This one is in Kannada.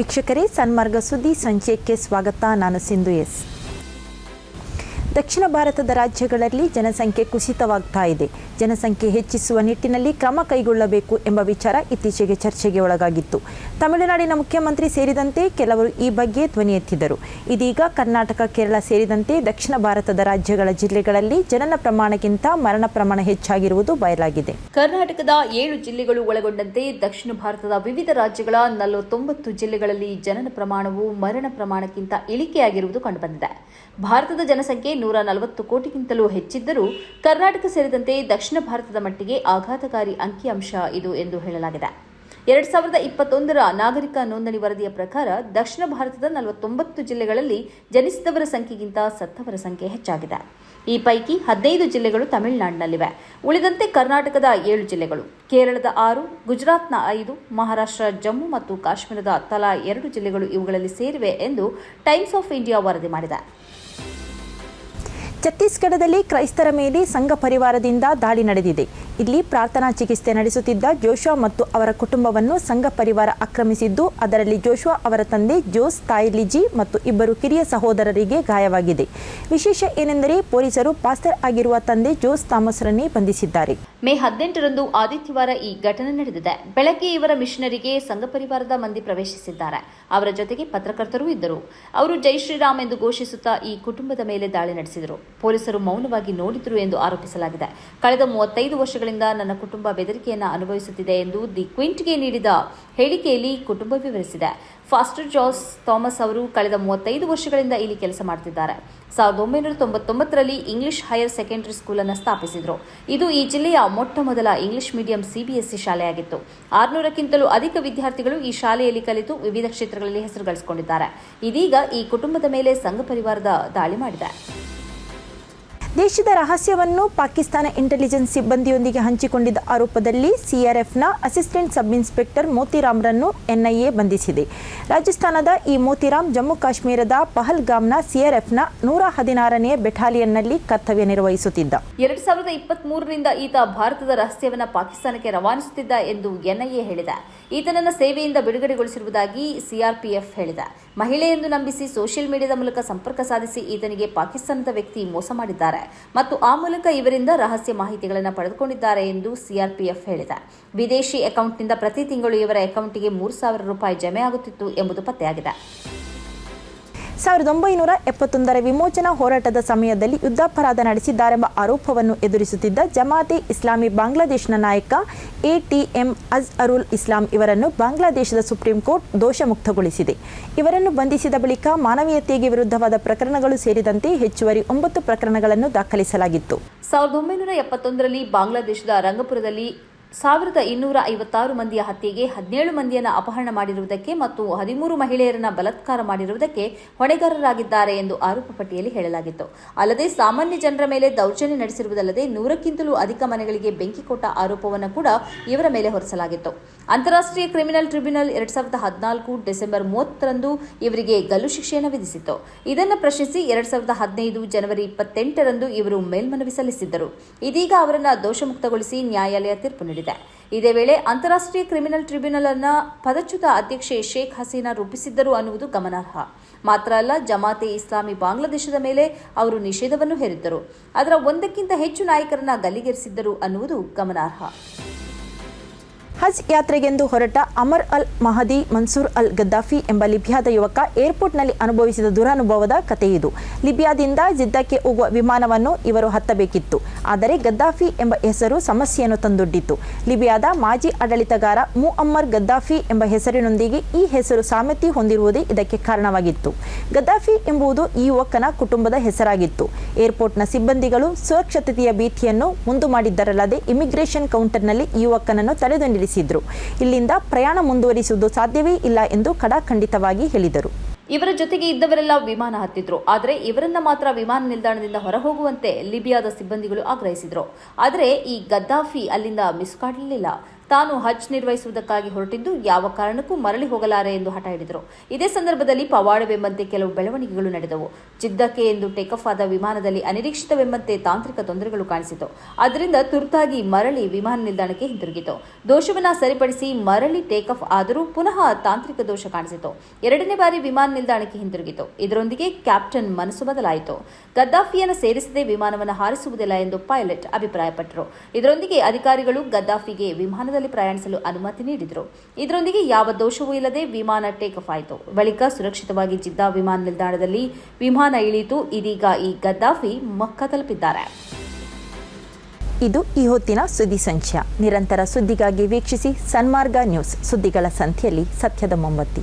ವೀಕ್ಷಕರೇ ಸನ್ಮಾರ್ಗ ಸುದ್ದಿ ಸಂಚಯಕ್ಕೆ ಸ್ವಾಗತ. ನಾನು ಸಿಂಧು ಎಸ್. ದಕ್ಷಿಣ ಭಾರತದ ರಾಜ್ಯಗಳಲ್ಲಿ ಜನಸಂಖ್ಯೆ ಕುಸಿತವಾಗ್ತಾ ಇದೆ. ಜನಸಂಖ್ಯೆ ಹೆಚ್ಚಿಸುವ ನಿಟ್ಟಿನಲ್ಲಿ ಕ್ರಮ ಕೈಗೊಳ್ಳಬೇಕು ಎಂಬ ವಿಚಾರ ಇತ್ತೀಚೆಗೆ ಚರ್ಚೆಗೆ ಒಳಗಾಗಿತ್ತು. ತಮಿಳುನಾಡಿನ ಮುಖ್ಯಮಂತ್ರಿ ಸೇರಿದಂತೆ ಕೆಲವರು ಈ ಬಗ್ಗೆ ಧ್ವನಿ ಎತ್ತಿದ್ದರು. ಇದೀಗ ಕರ್ನಾಟಕ, ಕೇರಳ ಸೇರಿದಂತೆ ದಕ್ಷಿಣ ಭಾರತದ ರಾಜ್ಯಗಳ ಜಿಲ್ಲೆಗಳಲ್ಲಿ ಜನನ ಪ್ರಮಾಣಕ್ಕಿಂತ ಮರಣ ಪ್ರಮಾಣ ಹೆಚ್ಚಾಗಿರುವುದು ಬಯಲಾಗಿದೆ. ಕರ್ನಾಟಕದ ಏಳು ಜಿಲ್ಲೆಗಳು ಒಳಗೊಂಡಂತೆ ದಕ್ಷಿಣ ಭಾರತದ ವಿವಿಧ ರಾಜ್ಯಗಳ ನಲವತ್ತೊಂಬತ್ತು ಜಿಲ್ಲೆಗಳಲ್ಲಿ ಜನನ ಪ್ರಮಾಣವು ಮರಣ ಪ್ರಮಾಣಕ್ಕಿಂತ ಇಳಿಕೆಯಾಗಿರುವುದು ಕಂಡುಬಂದಿದೆ. ಭಾರತದ ಜನಸಂಖ್ಯೆ ನೂರ ನಲವತ್ತು ಕೋಟಿಗಿಂತಲೂ ಹೆಚ್ಚಿದ್ದರೂ ಕರ್ನಾಟಕ ಸೇರಿದಂತೆ ದಕ್ಷಿಣ ಭಾರತದ ಮಟ್ಟಿಗೆ ಆಘಾತಕಾರಿ ಅಂಕಿಅಂಶ ಇದು ಎಂದು ಹೇಳಲಾಗಿದೆ. ಎರಡ್ ಸಾವಿರದ ಇಪ್ಪತ್ತೊಂದರ ನಾಗರಿಕ ನೋಂದಣಿ ವರದಿಯ ಪ್ರಕಾರ ದಕ್ಷಿಣ ಭಾರತದ ನಲವತ್ತೊಂಬತ್ತು ಜಿಲ್ಲೆಗಳಲ್ಲಿ ಜನಿಸಿದವರ ಸಂಖ್ಯೆಗಿಂತ ಸತ್ತವರ ಸಂಖ್ಯೆ ಹೆಚ್ಚಾಗಿದೆ. ಈ ಪೈಕಿ ಹದಿನೈದು ಜಿಲ್ಲೆಗಳು ತಮಿಳುನಾಡಿನಲ್ಲಿವೆ. ಉಳಿದಂತೆ ಕರ್ನಾಟಕದ ಏಳು ಜಿಲ್ಲೆಗಳು. ಕೇರಳದ ಆರು, ಗುಜರಾತ್ನ ಐದು, ಮಹಾರಾಷ್ಟ್ರ, ಜಮ್ಮು ಮತ್ತು ಕಾಶ್ಮೀರದ ತಲಾ ಎರಡು ಜಿಲ್ಲೆಗಳು ಇವುಗಳಲ್ಲಿ ಸೇರಿವೆ ಎಂದು ಟೈಮ್ಸ್ ಆಫ್ ಇಂಡಿಯಾ ವರದಿ ಮಾಡಿದೆ. ಛತ್ತೀಸ್ಗಢದಲ್ಲಿ ಕ್ರೈಸ್ತರ ಮೇಲೆ ಸಂಘ ಪರಿವಾರದಿಂದ ದಾಳಿ ನಡೆದಿದೆ. ಇಲ್ಲಿ ಪ್ರಾರ್ಥನಾ ಚಿಕಿತ್ಸೆ ನಡೆಸುತ್ತಿದ್ದ ಜೋಶ್ವಾ ಮತ್ತು ಅವರ ಕುಟುಂಬವನ್ನು ಸಂಘ ಪರಿವಾರ ಆಕ್ರಮಿಸಿದ್ದು, ಅದರಲ್ಲಿ ಜೋಶ್ವಾ ಅವರ ತಂದೆ ಜೋಸ್, ತಾಯಿ ಲಿಜಿ ಮತ್ತು ಇಬ್ಬರು ಕಿರಿಯ ಸಹೋದರರಿಗೆ ಗಾಯವಾಗಿದೆ. ವಿಶೇಷ ಏನೆಂದರೆ ಪೊಲೀಸರು ಪಾಸ್ಟರ್ ಆಗಿರುವ ತಂದೆ ಜೋಸ್ ಥಾಮಸ್ರನ್ನೇ ಬಂಧಿಸಿದ್ದಾರೆ. ಮೇ ಹದಿನೆಂಟರಂದು ಆದಿತ್ಯವಾರ ಈ ಘಟನೆ ನಡೆದಿದೆ. ಬೆಳಗ್ಗೆ ಇವರ ಮಿಷನರಿಗೆ ಸಂಘ ಪರಿವಾರದ ಮಂದಿ ಪ್ರವೇಶಿಸಿದ್ದಾರೆ. ಅವರ ಜೊತೆಗೆ ಪತ್ರಕರ್ತರು ಇದ್ದರು. ಅವರು ಜೈ ಶ್ರೀರಾಮ್ ಎಂದು ಘೋಷಿಸುತ್ತಾ ಈ ಕುಟುಂಬದ ಮೇಲೆ ದಾಳಿ ನಡೆಸಿದರು. ಪೊಲೀಸರು ಮೌನವಾಗಿ ನೋಡಿದ್ರು ಎಂದು ಆರೋಪಿಸಲಾಗಿದೆ. ಕಳೆದ ಮೂವತ್ತೈದು ವರ್ಷಗಳಿಂದ ನನ್ನ ಕುಟುಂಬ ಬೆದರಿಕೆಯನ್ನು ಅನುಭವಿಸುತ್ತಿದೆ ಎಂದು ದಿ ಕ್ವಿಂಟ್ಗೆ ನೀಡಿದ ಹೇಳಿಕೆಯಲ್ಲಿ ಕುಟುಂಬ ವಿವರಿಸಿದೆ. ಫಾಸ್ಟರ್ ಜಾಸ್ ಥಾಮಸ್ ಅವರು ಕಳೆದ ಮೂವತ್ತೈದು ವರ್ಷಗಳಿಂದ ಇಲ್ಲಿ ಕೆಲಸ ಮಾಡುತ್ತಿದ್ದಾರೆ ಸಾವಿರದ ಒಂಬೈನೂರ ತೊಂಬತ್ತೊಂಬತ್ತರಲ್ಲಿ ಇಂಗ್ಲಿಷ್ ಹೈಯರ್ ಸೆಕೆಂಡರಿ ಸ್ಕೂಲ್ ಅನ್ನು ಸ್ಥಾಪಿಸಿದರು. ಇದು ಈ ಜಿಲ್ಲೆಯ ಮೊಟ್ಟ ಮೊದಲ ಇಂಗ್ಲಿಷ್ ಮೀಡಿಯಂ ಸಿಬಿಎಸ್ಇ ಶಾಲೆಯಾಗಿತ್ತು. ಆರುನೂರಕ್ಕಿಂತಲೂ ಅಧಿಕ ವಿದ್ಯಾರ್ಥಿಗಳು ಈ ಶಾಲೆಯಲ್ಲಿ ಕಲಿತು ವಿವಿಧ ಕ್ಷೇತ್ರಗಳಲ್ಲಿ ಹೆಸರು ಗಳಿಸಿಕೊಂಡಿದ್ದಾರೆ ಇದೀಗ ಈ ಕುಟುಂಬದ ಮೇಲೆ ಸಂಘ ಪರಿವಾರದ ದಾಳಿ ಮಾಡಿದೆ. ದೇಶದ ರಹಸ್ಯವನ್ನು ಪಾಕಿಸ್ತಾನ ಇಂಟೆಲಿಜೆನ್ಸ್ ಸಿಬ್ಬಂದಿಯೊಂದಿಗೆ ಹಂಚಿಕೊಂಡಿದ್ದ ಆರೋಪದಲ್ಲಿ ಸಿಆರ್ಎಫ್ನ ಅಸಿಸ್ಟೆಂಟ್ ಸಬ್ ಇನ್ಸ್ಪೆಕ್ಟರ್ ಮೋತಿರಾಮ್ರನ್ನು ಎನ್ಐಎ ಬಂಧಿಸಿದೆ. ರಾಜಸ್ಥಾನದ ಈ ಮೋತಿರಾಮ್ ಜಮ್ಮು ಕಾಶ್ಮೀರದ ಪಹಲ್ಗಾಮ್ನ ಸಿಆರ್ಎಫ್ನ ನೂರ ಹದಿನಾರನೇ ಬೆಟಾಲಿಯನ್ನಲ್ಲಿ ಕರ್ತವ್ಯ ನಿರ್ವಹಿಸುತ್ತಿದ್ದ. ಎರಡ್ ಸಾವಿರದ ಇಪ್ಪತ್ತ್ ಮೂರರಿಂದ ಈತ ಭಾರತದ ರಹಸ್ಯವನ್ನು ಪಾಕಿಸ್ತಾನಕ್ಕೆ ರವಾನಿಸುತ್ತಿದ್ದ ಎಂದು ಎನ್ಐಎ ಹೇಳಿದೆ. ಈತನನ್ನ ಸೇವೆಯಿಂದ ಬಿಡುಗಡೆಗೊಳಿಸಿರುವುದಾಗಿ ಸಿಆರ್ಪಿಎಫ್ ಹೇಳಿದೆ. ಮಹಿಳೆಯೆಂದು ನಂಬಿಸಿ ಸೋಷಿಯಲ್ ಮೀಡಿಯಾದ ಮೂಲಕ ಸಂಪರ್ಕ ಸಾಧಿಸಿ ಈತನಿಗೆ ಪಾಕಿಸ್ತಾನದ ವ್ಯಕ್ತಿ ಮೋಸ ಮಾಡಿದ್ದಾರೆ. ಮತ್ತು ಆ ಮೂಲಕ ಇವರಿಂದ ರಹಸ್ಯ ಮಾಹಿತಿಗಳನ್ನು ಪಡೆದುಕೊಂಡಿದ್ದಾರೆ ಎಂದು ಸಿಆರ್ಪಿಎಫ್ ಹೇಳಿದೆ. ವಿದೇಶಿ ಅಕೌಂಟ್ನಿಂದ ಪ್ರತಿ ತಿಂಗಳು ಇವರ ಅಕೌಂಟ್ಗೆ ಮೂರು ಸಾವಿರ ರೂಪಾಯಿ ಜಮೆ ಆಗುತ್ತಿತ್ತು ಎಂಬುದು ಪತ್ತೆಯಾಗಿದೆ. ಸಾವಿರದ ಒಂಬೈನೂರ ಎಪ್ಪತ್ತೊಂದರ ವಿಮೋಚನಾ ಹೋರಾಟದ ಸಮಯದಲ್ಲಿ ಯುದ್ಧಾಪರಾಧ ನಡೆಸಿದ್ದಾರೆಂಬ ಆರೋಪವನ್ನು ಎದುರಿಸುತ್ತಿದ್ದ ಜಮಾತೆ ಇಸ್ಲಾಮಿ ಬಾಂಗ್ಲಾದೇಶನ ನಾಯಕ ಎಟಿಎಂ ಅಜ್ ಅರುಲ್ ಇಸ್ಲಾಂ ಇವರನ್ನು ಬಾಂಗ್ಲಾದೇಶದ ಸುಪ್ರೀಂ ಕೋರ್ಟ್ ದೋಷಮುಕ್ತಗೊಳಿಸಿದೆ. ಇವರನ್ನು ಬಂಧಿಸಿದ ಬಳಿಕ ಮಾನವೀಯತೆಗೆ ವಿರುದ್ಧವಾದ ಪ್ರಕರಣಗಳು ಸೇರಿದಂತೆ ಹೆಚ್ಚುವರಿ ಒಂಬತ್ತು ಪ್ರಕರಣಗಳನ್ನು ದಾಖಲಿಸಲಾಗಿತ್ತು. ಸಾವಿರದ ಒಂಬೈನೂರ ಎಪ್ಪತ್ತೊಂದರಲ್ಲಿ ಬಾಂಗ್ಲಾದೇಶದ ರಂಗಪುರದಲ್ಲಿ ಸಾವಿರದ ಇನ್ನೂರ ಐವತ್ತಾರು ಮಂದಿಯ ಹತ್ಯೆಗೆ ಹದಿನೇಳು ಮಂದಿಯನ್ನು ಅಪಹರಣ ಮಾಡಿರುವುದಕ್ಕೆ ಮತ್ತು ಹದಿಮೂರು ಮಹಿಳೆಯರನ್ನ ಬಲಾತ್ಕಾರ ಮಾಡಿರುವುದಕ್ಕೆ ಹೊಣೆಗಾರರಾಗಿದ್ದಾರೆ ಎಂದು ಆರೋಪ ಪಟ್ಟಿಯಲ್ಲಿ ಹೇಳಲಾಗಿತ್ತು. ಅಲ್ಲದೆ ಸಾಮಾನ್ಯ ಜನರ ಮೇಲೆ ದೌರ್ಜನ್ಯ ನಡೆಸಿರುವುದಲ್ಲದೆ ನೂರಕ್ಕಿಂತಲೂ ಅಧಿಕ ಮನೆಗಳಿಗೆ ಬೆಂಕಿ ಕೊಟ್ಟ ಆರೋಪವನ್ನು ಕೂಡ ಇವರ ಮೇಲೆ ಹೊರಿಸಲಾಗಿತ್ತು. ಅಂತಾರಾಷ್ಟ್ರೀಯ ಕ್ರಿಮಿನಲ್ ಟ್ರಿಬ್ಯುನಲ್ ಎರಡ್ ಸಾವಿರದ ಹದಿನಾಲ್ಕು ಡಿಸೆಂಬರ್ ಮೂವತ್ತರಂದು ಇವರಿಗೆ ಗಲ್ಲು ಶಿಕ್ಷೆಯನ್ನು ವಿಧಿಸಿತ್ತು. ಇದನ್ನು ಪ್ರಶ್ನಿಸಿ ಎರಡ್ ಸಾವಿರದ ಹದಿನೈದು ಜನವರಿ ಇಪ್ಪತ್ತೆಂಟರಂದು ಇವರು ಮೇಲ್ಮನವಿ ಸಲ್ಲಿಸಿದ್ದರು. ಇದೀಗ ಅವರನ್ನು ದೋಷಮುಕ್ತಗೊಳಿಸಿ ನ್ಯಾಯಾಲಯ ತೀರ್ಪು ನೀಡಿದೆ. ಇದೇ ವೇಳೆ ಅಂತಾರಾಷ್ಟ್ರೀಯ ಕ್ರಿಮಿನಲ್ ಟ್ರಿಬ್ಯುನಲ್ ಅನ್ನ ಪದಚ್ಯುತ ಅಧ್ಯಕ್ಷೆ ಶೇಖ್ ಹಸೀನಾ ರೂಪಿಸಿದ್ದರು ಅನ್ನುವುದು ಗಮನಾರ್ಹ. ಮಾತ್ರ ಅಲ್ಲ, ಜಮಾತೆ ಇಸ್ಲಾಮಿ ಬಾಂಗ್ಲಾದೇಶದ ಮೇಲೆ ಅವರು ನಿಷೇಧವನ್ನು ಹೇರಿದ್ದರು. ಅದರ ಒಂದಕ್ಕಿಂತ ಹೆಚ್ಚು ನಾಯಕರನ್ನ ಗಲ್ಲಿಗೇರಿಸಿದ್ದರು ಅನ್ನುವುದು ಗಮನಾರ್ಹ. ಹಜ್ ಯಾತ್ರೆಗೆಂದು ಹೊರಟ ಅಮರ್ ಅಲ್ ಮಹದಿ ಮನ್ಸೂರ್ ಅಲ್ ಗದ್ದಾಫಿ ಎಂಬ ಲಿಬಿಯಾದ ಯುವಕ ಏರ್ಪೋರ್ಟ್ನಲ್ಲಿ ಅನುಭವಿಸಿದ ದುರನುಭವದ ಕಥೆಯಿದು ಲಿಬಿಯಾದಿಂದ ಜಿದ್ದಕ್ಕೆ ಹೋಗುವ ವಿಮಾನವನ್ನು ಇವರು ಹತ್ತಬೇಕಿತ್ತು. ಆದರೆ ಗದ್ದಾಫಿ ಎಂಬ ಹೆಸರು ಸಮಸ್ಯೆಯನ್ನು ತಂದೊಡ್ಡಿತು ಲಿಬಿಯಾದ ಮಾಜಿ ಆಡಳಿತಗಾರ ಮುಅಮ್ಮರ್ ಗದ್ದಾಫಿ ಎಂಬ ಹೆಸರಿನೊಂದಿಗೆ ಈ ಹೆಸರು ಸಾಮ್ಯತೆ ಹೊಂದಿರುವುದೇ ಇದಕ್ಕೆ ಕಾರಣವಾಗಿತ್ತು. ಗದ್ದಾಫಿ ಎಂಬುದು ಈ ಯುವಕನ ಕುಟುಂಬದ ಹೆಸರಾಗಿತ್ತು. ಏರ್ಪೋರ್ಟ್ನ ಸಿಬ್ಬಂದಿಗಳು ಸುರಕ್ಷತೆಯ ಭೀತಿಯನ್ನು ಮುಂದು ಮಾಡಿದ್ದರಲ್ಲದೆ ಇಮಿಗ್ರೇಷನ್ ಕೌಂಟರ್ನಲ್ಲಿ ಈ ಯುವಕನನ್ನು ತಡೆದು ಇಲ್ಲಿಂದ ಪ್ರಯಾಣ ಮುಂದುವರಿಸುವುದು ಸಾಧ್ಯವೇ ಇಲ್ಲ ಎಂದು ಕಡಾಖಂಡಿತವಾಗಿ ಹೇಳಿದರು. ಇವರ ಜೊತೆಗೆ ಇದ್ದವರೆಲ್ಲ ವಿಮಾನ ಹತ್ತಿದ್ರು. ಆದರೆ ಇವರನ್ನ ಮಾತ್ರ ವಿಮಾನ ನಿಲ್ದಾಣದಿಂದ ಹೊರಹೋಗುವಂತೆ ಲಿಬಿಯಾದ ಸಿಬ್ಬಂದಿಗಳು ಆಗ್ರಹಿಸಿದ್ರು. ಆದರೆ ಈ ಗದ್ದಾಫಿ ಅಲ್ಲಿಂದ ಮಿಸುಕಾಡಲಿಲ್ಲ ತಾನು ಹಜ್ ನಿರ್ವಹಿಸುವುದಕ್ಕಾಗಿ ಹೊರಟಿದ್ದು ಯಾವ ಕಾರಣಕ್ಕೂ ಮರಳಿ ಹೋಗಲಾರೆ ಎಂದು ಹಠ ಹಿಡಿದರು. ಇದೇ ಸಂದರ್ಭದಲ್ಲಿ ಪವಾಡವೆಂಬಂತೆ ಕೆಲವು ಬೆಳವಣಿಗೆಗಳು ನಡೆದವು. ಜಿದ್ದಕ್ಕೆ ಎಂದು ಟೇಕ್ ಆಫ್ ಆದ ವಿಮಾನದಲ್ಲಿ ಅನಿರೀಕ್ಷಿತವೆಂಬಂತೆ ತಾಂತ್ರಿಕ ತೊಂದರೆಗಳು ಕಾಣಿಸಿತು. ಅದರಿಂದ ತುರ್ತಾಗಿ ಮರಳಿ ವಿಮಾನ ನಿಲ್ದಾಣಕ್ಕೆ ಹಿಂತಿರುಗಿತು ದೋಷವನ್ನು ಸರಿಪಡಿಸಿ ಮರಳಿ ಟೇಕ್ ಆಫ್ ಆದರೂ ಪುನಃ ತಾಂತ್ರಿಕ ದೋಷ ಕಾಣಿಸಿತು. ಎರಡನೇ ಬಾರಿ ವಿಮಾನ ನಿಲ್ದಾಣಕ್ಕೆ ಹಿಂತಿರುಗಿತು ಇದರೊಂದಿಗೆ ಕ್ಯಾಪ್ಟನ್ ಮನಸ್ಸು ಬದಲಾಯಿತು. ಗದ್ದಾಫಿಯನ್ನು ಸೇರಿಸದೆ ವಿಮಾನವನ್ನು ಹಾರಿಸುವುದಿಲ್ಲ ಎಂದು ಪೈಲಟ್ ಅಭಿಪ್ರಾಯಪಟ್ಟರು. ಇದರೊಂದಿಗೆ ಅಧಿಕಾರಿಗಳು ಗದ್ದಾಫಿಗೆ ವಿಮಾನದಲ್ಲಿ ಪ್ರಯಾಣಿಸಲು ಅನುಮತಿ ನೀಡಿದರು. ಇದರೊಂದಿಗೆ ಯಾವ ದೋಷವೂ ಇಲ್ಲದೆ ವಿಮಾನ ಟೇಕ್ ಆಫ್ ಆಯಿತು. ಬಳಿಕ ಸುರಕ್ಷಿತವಾಗಿ ಜಿದ್ದಾ ವಿಮಾನ ನಿಲ್ದಾಣದಲ್ಲಿ ವಿಮಾನ ಇಳಿಯಿತು. ಇದೀಗ ಈ ಗದ್ದಾಫಿ ಮಕ್ಕ ತಲುಪಿದ್ದಾರೆ. ಇದು ಈ ಹೊತ್ತಿನ ಸುದ್ದಿ ಸಂಚಯ ನಿರಂತರ ಸುದ್ದಿಗಾಗಿ ವೀಕ್ಷಿಸಿ ಸನ್ಮಾರ್ಗ ನ್ಯೂಸ್ ಸುದ್ದಿಗಳ ಸಂಖ್ಯೆಯಲ್ಲಿ ಸತ್ಯದ ಮೊಂಬತ್ತಿ.